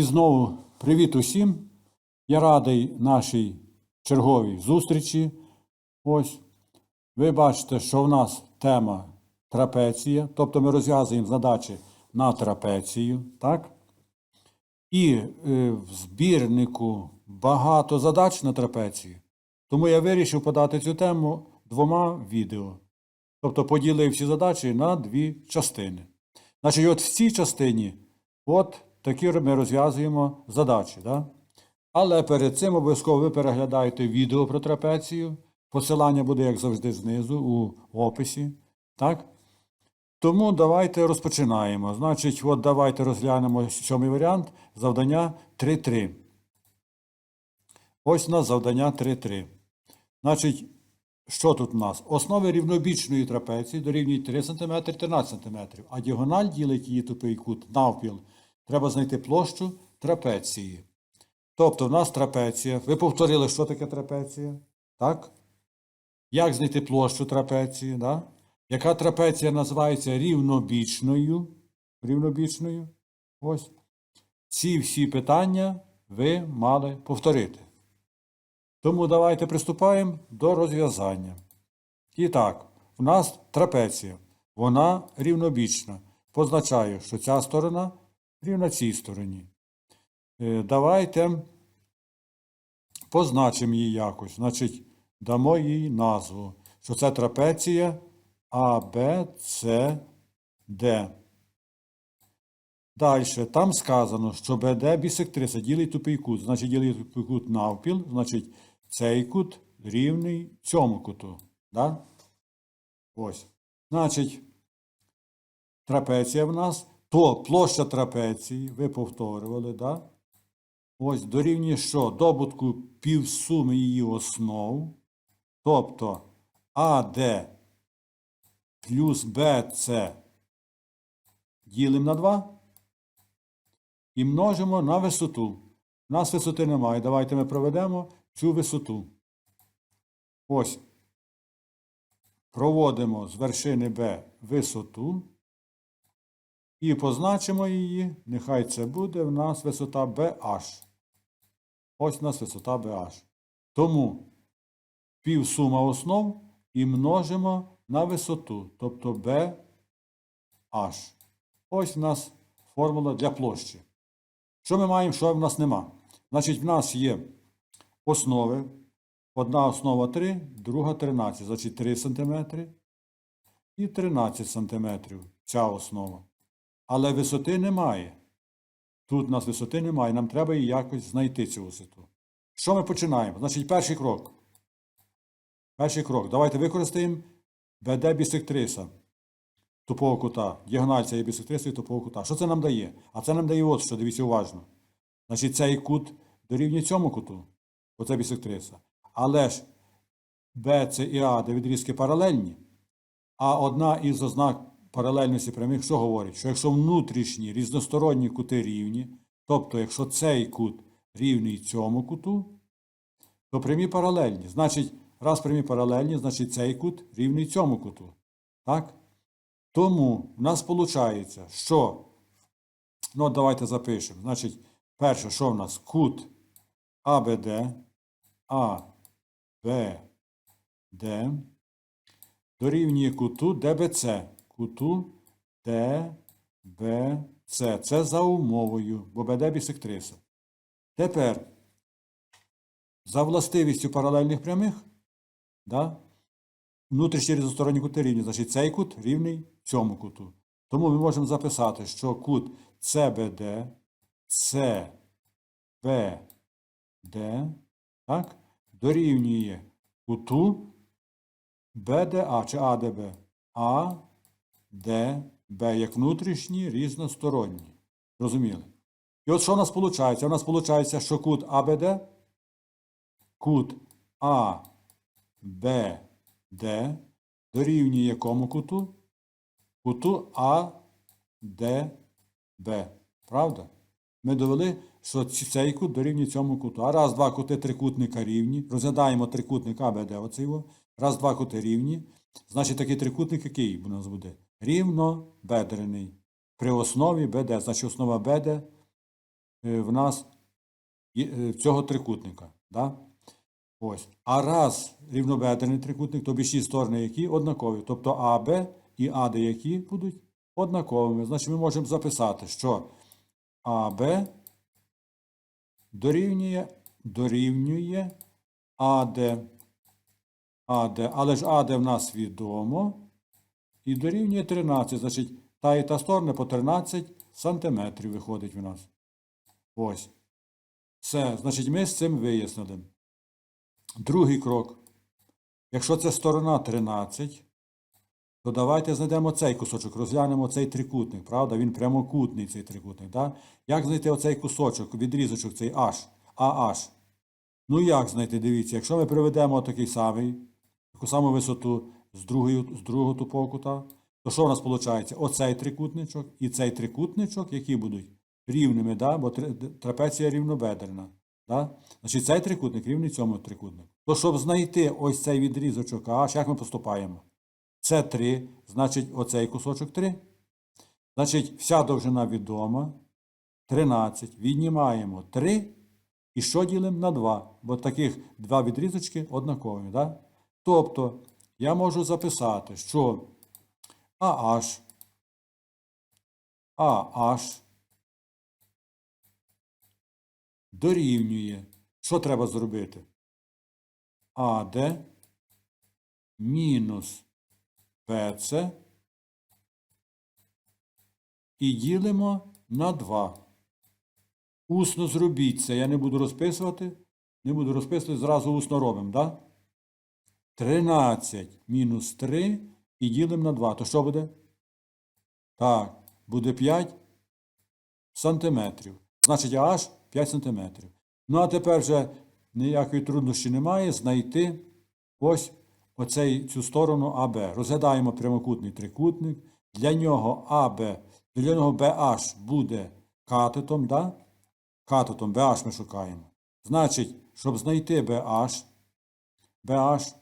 І знову привіт усім. Я радий нашій черговій зустрічі. Ось. Ви бачите, що в нас тема трапеція, тобто ми розв'язуємо задачі на трапецію, так? І е, в збірнику багато задач на трапецію. Тому я вирішив подати цю тему двома відео. Тобто поділив всі задачі на дві частини. Значить, от в цій частині, от такі ми розв'язуємо задачі. Да? Але перед цим обов'язково ви переглядаєте відео про трапецію. Посилання буде, як завжди, знизу у описі. Так? Тому давайте розпочинаємо. Значить, от давайте розглянемо сьомий варіант завдання 3.3. Ось у нас завдання 3.3. Значить, що тут у нас? Основи рівнобічної трапеції дорівнюють 3 см 13 см, а діагональ ділить її тупий кут навпіл. Треба знайти площу трапеції. Тобто, в нас трапеція. Ви повторили, що таке трапеція? Так? Як знайти площу трапеції? Да? Яка трапеція називається рівнобічною? Рівнобічною. Ось. Ці всі питання ви мали повторити. Тому давайте приступаємо до розв'язання. І так, в нас трапеція. Вона рівнобічна. Позначаю, що ця сторона рівна цій стороні. Е, Давайте позначимо її якось. Значить, дамо їй назву, що це трапеція А, Б, С, Д. Далі, там сказано, що БД бісектриса ділить тупий кут. Значить, ділить тупий кут навпіл, значить, цей кут рівний цьому куту. Да? Ось. Значить, трапеція в нас, то площа трапеції, ви повторювали, да? Ось дорівнює що? Добутку півсуми її основ. Тобто АД плюс БЦ ділимо на 2 і множимо на висоту. У нас висоти немає. Давайте ми проведемо цю висоту. Ось. Проводимо з вершини Б висоту. І позначимо її. Нехай це буде в нас висота BH. Ось у нас висота BH. Тому півсума основ і множимо на висоту, тобто BH. Ось у нас формула для площі. Що ми маємо, що в нас нема? Значить, в нас є основи. Одна основа 3, друга 13. Значить 3 см і 13 см ця основа. Але висоти немає. Тут у нас висоти немає, нам треба її якось знайти цю висоту. Що ми починаємо? Значить, перший крок. Перший крок. Давайте використаємо БД бісектриса тупого кута. Діагональ цієї бісектриси тупого кута. Що це нам дає? А це нам дає от що, дивіться уважно. Значить, цей кут дорівнює цьому куту. Оце бісектриса. Але ж БЦ і А, де відрізки паралельні, а одна із ознак паралельності прямих, що говорить? Що якщо внутрішні різносторонні кути рівні, тобто якщо цей кут рівний цьому куту, то прямі паралельні. Значить, раз прямі паралельні, значить цей кут рівний цьому куту. Так? Тому в нас виходить, що, ну давайте запишемо. Значить, перше, що в нас? Кут АБД, АБД дорівнює куту ДБЦ. Куту ДБЦ. Це за умовою, бо БД бісектриса. Тепер, за властивістю паралельних прямих, да, внутрішні різносторонні кути рівні, значить цей кут рівний цьому куту. Тому ми можемо записати, що кут CBD, CBD, так, дорівнює куту BDA чи ADB. ADB як внутрішні різносторонні. Розуміли? І от що у нас виходить? У нас виходить, що кут АБД, кут АБД дорівнює якому куту? Куту АДБ. Правда? Ми довели, що цей кут дорівнює цьому куту. А раз, два кути трикутника рівні. Розглядаємо трикутник АБД. Оцей його. Раз, два кути рівні. Значить, такий трикутник, який у нас буде? Рівнобедрений. При основі БД. Значить, основа БД е, в нас е, цього трикутника. Да? Ось. А раз рівнобедрений трикутник, то більші сторони які однакові. Тобто АБ і АД які будуть однаковими. Значить, ми можемо записати, що АБ дорівнює, дорівнює АД. АД. Але ж АД в нас відомо. І дорівнює 13. Значить, та і та сторона по 13 сантиметрів виходить в нас. Ось. Все. Значить, ми з цим вияснили. Другий крок. Якщо це сторона 13, то давайте знайдемо цей кусочок, розглянемо цей трикутник, правда? Він прямокутний цей трикутник. Да? Як знайти оцей кусочок, відрізочок, цей H, AH? Ну як знайти? Дивіться, якщо ми приведемо такий самий, таку саму висоту з, другої, з другого тупого кута, то що в нас виходить? Оцей трикутничок і цей трикутничок, які будуть рівними, да? бо трапеція рівнобедрена. Да? Значить, цей трикутник рівний цьому трикутнику. То щоб знайти ось цей відрізочок аж, як ми поступаємо? Це 3, значить, оцей кусочок 3. Значить, вся довжина відома. 13. Віднімаємо 3. І що ділимо на 2? Бо таких два відрізочки однакові. Да? Тобто, я можу записати, що AH, AH дорівнює. Що треба зробити? АД мінус БЦ і ділимо на 2. Усно зробіть це. Я не буду розписувати. Не буду розписувати, зразу усно робимо, да? 13 мінус 3 і ділимо на 2. То що буде? Так, буде 5 сантиметрів. Значить, аж 5 сантиметрів. Ну, а тепер вже ніякої труднощі немає знайти ось оцей, цю сторону АБ. Розглядаємо прямокутний трикутник. Для нього АБ, для нього BH буде катетом, да? Катетом BH ми шукаємо. Значить, щоб знайти BH, BH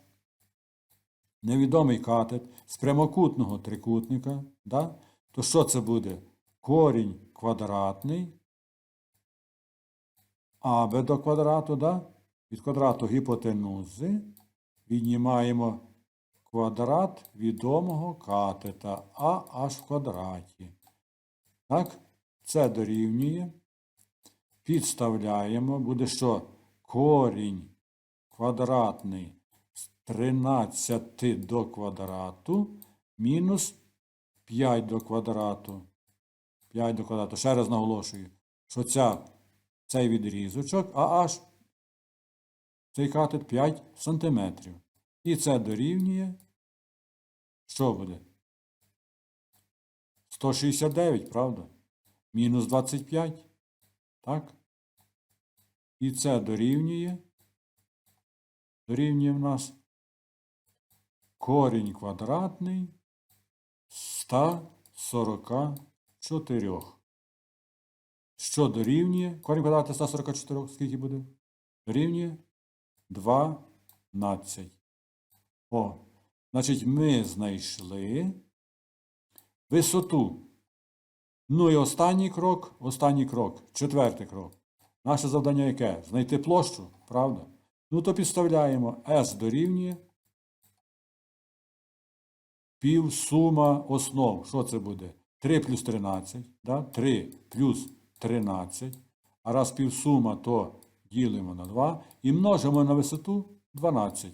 невідомий катет з прямокутного трикутника, да? то що це буде? Корінь квадратний АБ до квадрату, да? від квадрату гіпотенузи віднімаємо квадрат відомого катета А аж в квадраті. Так? Це дорівнює. Підставляємо. Буде що? Корінь квадратний 13 до квадрату мінус 5 до квадрату. 5 до квадрату. Ще раз наголошую, що ця, цей відрізочок, а аж цей катет 5 сантиметрів. І це дорівнює. Що буде? 169, правда? Мінус 25. Так? І це дорівнює. Дорівнює в нас корінь квадратний 144. Що дорівнює? Корінь квадратний 144. Скільки буде? Дорівнює 12. О, значить, ми знайшли висоту. Ну і останній крок, останній крок, четвертий крок. Наше завдання яке? Знайти площу, правда? Ну, то підставляємо S дорівнює півсума основ. Що це буде? 3 плюс 13, да? 3 плюс 13. А раз півсума, то ділимо на 2 і множимо на висоту 12.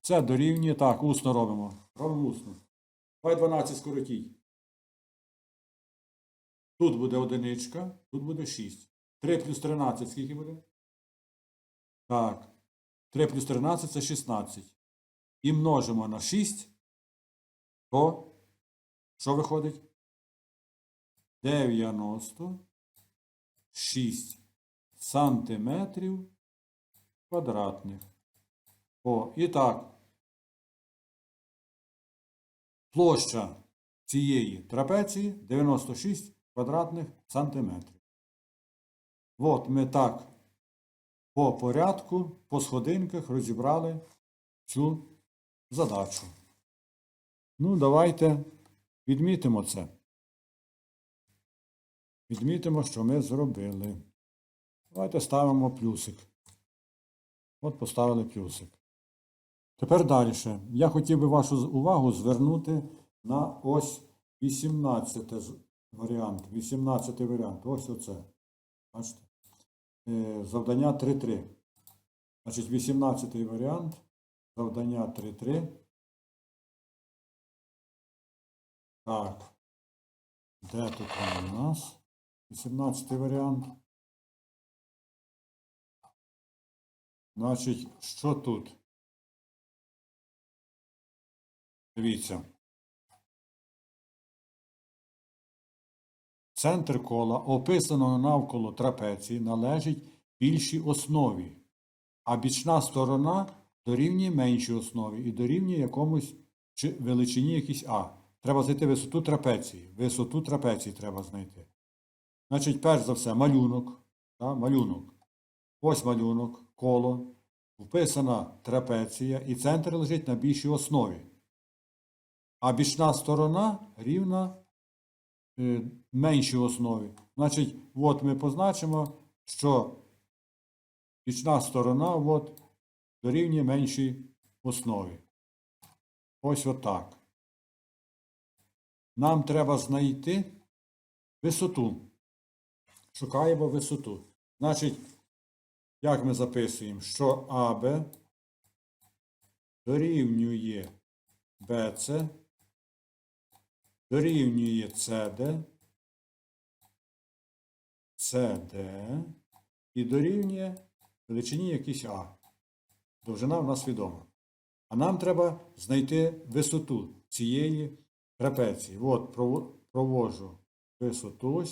Це дорівнює. Так, усно робимо. Робимо усно. Давай 12 скоротіть. Тут буде одиничка, тут буде 6. 3 плюс 13 скільки буде? Так. 3 плюс 13 це 16. І множимо на 6, то що виходить? 96 сантиметрів квадратних. О, і так. Площа цієї трапеції 96 квадратних сантиметрів. От ми так по порядку, по сходинках розібрали цю задачу. Ну, давайте відмітимо це. Відмітимо, що ми зробили. Давайте ставимо плюсик. От поставили плюсик. Тепер далі. Я хотів би вашу увагу звернути на ось 18 варіант. 18 варіант. Ось оце. Бачите? Е, Завдання 3.3. Значить, 18 варіант. Завдання 3.3. Так. Де тут у нас? 18 варіант. Значить, що тут? Дивіться. Центр кола, описаного навколо трапеції, належить більшій основі, а бічна сторона дорівнює меншій основі і дорівнює якомусь чи величині якійсь А. Треба знайти висоту трапеції. Висоту трапеції треба знайти. Значить, перш за все, малюнок. Да? Малюнок. Ось малюнок, коло, вписана трапеція, і центр лежить на більшій основі. А бічна сторона рівна е, меншій основі. Значить, от ми позначимо, що бічна сторона от, дорівнює меншій основі. Ось отак. Нам треба знайти висоту. Шукаємо висоту. Значить, як ми записуємо, що АБ дорівнює БЦ, дорівнює СД, СД і дорівнює величині якійсь А. Довжина в нас відома. А нам треба знайти висоту цієї трапеції. От провожу висоту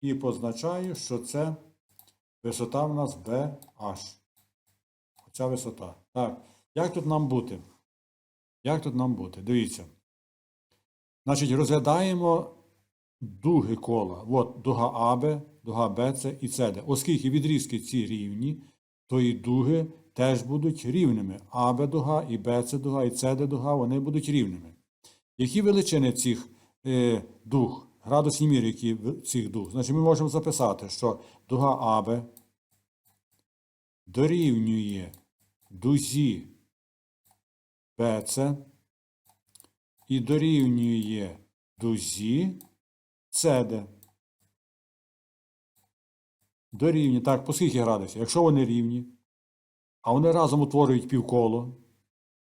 і позначаю, що це висота в нас BH. Оця висота. Так, як тут нам бути? Як тут нам бути? Дивіться. Значить, розглядаємо дуги кола. От дуга АБ, дуга БЦ і СД. Оскільки відрізки ці рівні, то і дуги теж будуть рівними. АБ дуга, і БЦ дуга, і СД дуга, вони будуть рівними. Які величини цих е, дуг, градусні міри, які цих дуг? Значить, ми можемо записати, що дуга АБ дорівнює дузі БЦ і дорівнює дузі СД. Дорівнює. Так, по скільки градусів? Якщо вони рівні, а вони разом утворюють півколо,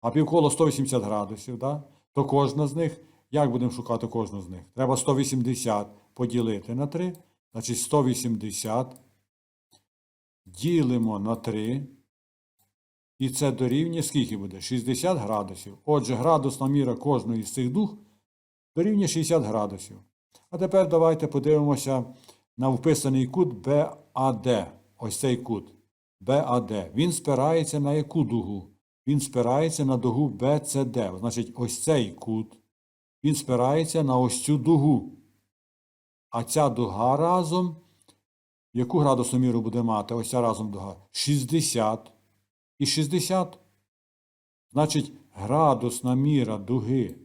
а півколо 180 градусів, да? То кожна з них, як будемо шукати кожну з них? Треба 180 поділити на 3, значить 180 ділимо на 3, і це дорівнює скільки буде? 60 градусів. Отже, градусна міра кожної з цих дуг дорівнює 60 градусів. А тепер давайте подивимося на вписаний кут BAD. Ось цей кут. BAD. Він спирається на яку дугу? Він спирається на дугу BCD. Значить, ось цей кут. Він спирається на ось цю дугу. А ця дуга разом. Яку градусну міру буде мати? Ось ця разом дуга. 60 і 60. Значить, градусна міра дуги.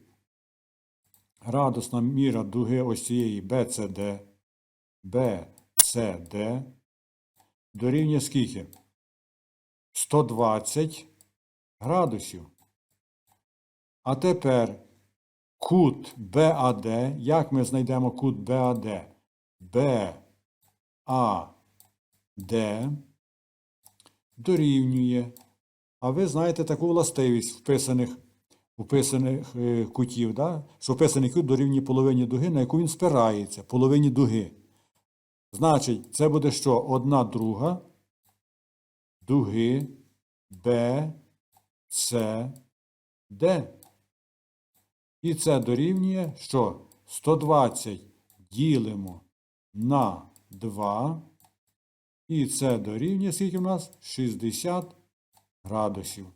Градусна міра дуги ось цієї BCD. BCD дорівнює скільки? 120 градусів. А тепер кут BAD. Як ми знайдемо кут BAD? BAD дорівнює. А ви знаєте таку властивість вписаних, вписаних е, кутів, да? що вписаний кут дорівнює половині дуги, на яку він спирається, половині дуги. Значить, це буде що? Одна друга дуги Б, С, Д. І це дорівнює що? 120 ділимо на 2. І це дорівнює, скільки в нас? 60 градусів.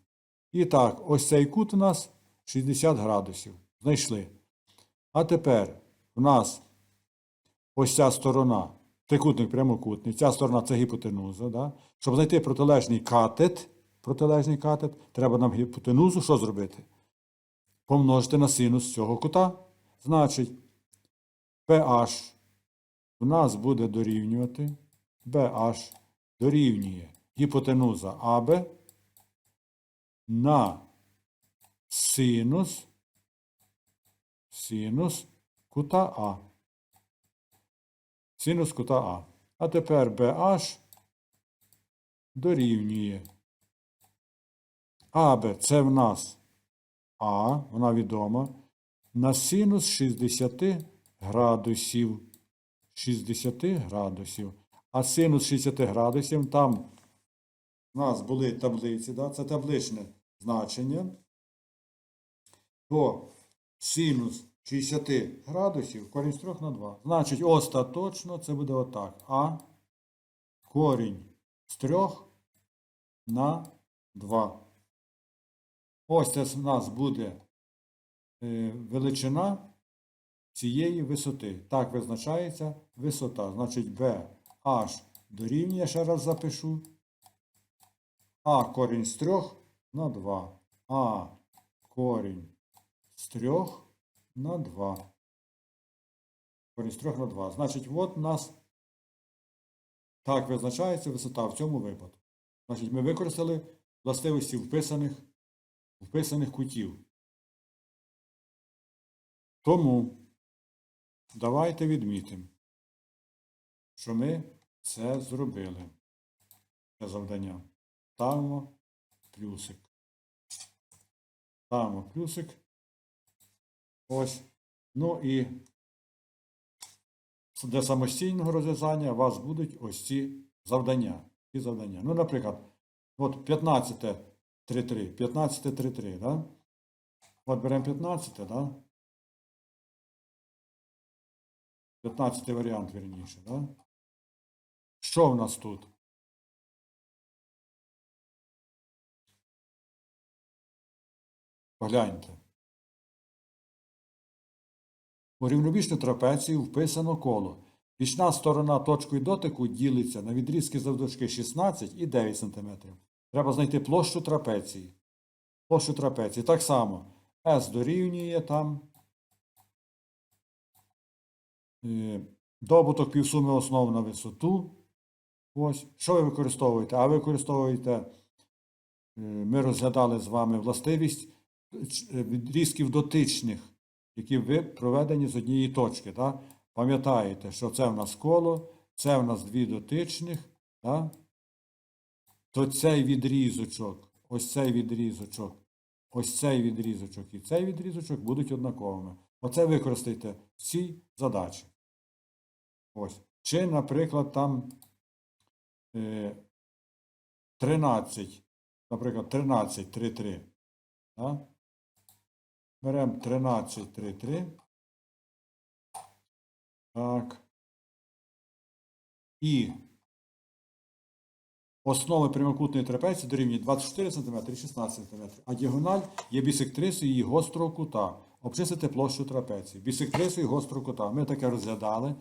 І так, ось цей кут у нас 60 градусів. Знайшли. А тепер у нас ось ця сторона, трикутник прямокутний, ця сторона це гіпотенуза. Да? Щоб знайти протилежний катет, протилежний катет, треба нам гіпотенузу що зробити? Помножити на синус цього кута. Значить, PH у нас буде дорівнювати BH дорівнює гіпотенуза АБ на синус, синус кута А. Синус кута А. А тепер BH дорівнює. АБ це в нас А, вона відома, на синус 60 градусів. 60 градусів. А синус 60 градусів там у нас були таблиці, да? це табличне значення. То синус 60 градусів корінь з 3 на 2. Значить, остаточно це буде отак. А корінь з 3 на 2. Ось це в нас буде е, величина цієї висоти. Так визначається висота. Значить, B H дорівнює, ще раз запишу. А корінь з 3 на 2. А корінь з 3 на 2. Корінь з 3 на 2. Значить, от у нас так визначається висота в цьому випадку. Значить, ми використали властивості вписаних, вписаних кутів. Тому давайте відмітимо, що ми це зробили. Це завдання. Ставимо плюсик. Ставимо плюсик. Ось. Ну і для самостійного розв'язання у вас будуть ось ці завдання. Ці завдання. Ну, наприклад, от 15 3-3. 15 3-3, да? От беремо 15, да? 15 варіант, вірніше, да? Що в нас тут? Погляньте. У рівнобічну трапецію вписано коло. Бічна сторона точкою дотику ділиться на відрізки завдовжки 16 і 9 см. Треба знайти площу трапеції. Площу трапеції. Так само S дорівнює там е, добуток півсуми основ на висоту. Ось. Що ви використовуєте? А ви використовуєте, е, ми розглядали з вами властивість е, відрізків дотичних, які ви проведені з однієї точки. Так? Пам'ятаєте, що це в нас коло, це в нас дві дотичних. Так? То цей відрізочок, ось цей відрізочок, ось цей відрізочок і цей відрізочок будуть однаковими. Оце використайте в цій задачі. Ось. Чи, наприклад, там е, 13, наприклад, 13, 3, 3. Да? Беремо 13, 3, 3. Так. І основи прямокутної трапеції дорівнює 24 см і 16 см, а діагональ є бісектрисою її гострого кута. Обчислити площу трапеції. Бісектрисою гострого кута. Ми таке розглядали.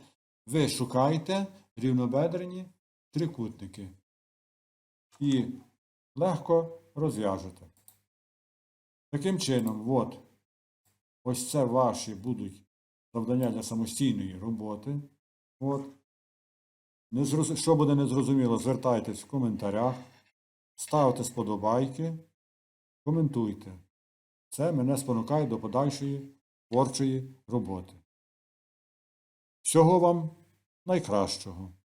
Ви шукаєте рівнобедрені трикутники. І легко розв'яжете. Таким чином, от, ось це ваші будуть завдання для самостійної роботи. От. Не. Що буде незрозуміло, звертайтесь в коментарях, ставте сподобайки, коментуйте. Це мене спонукає до подальшої творчої роботи. Всього вам найкращого!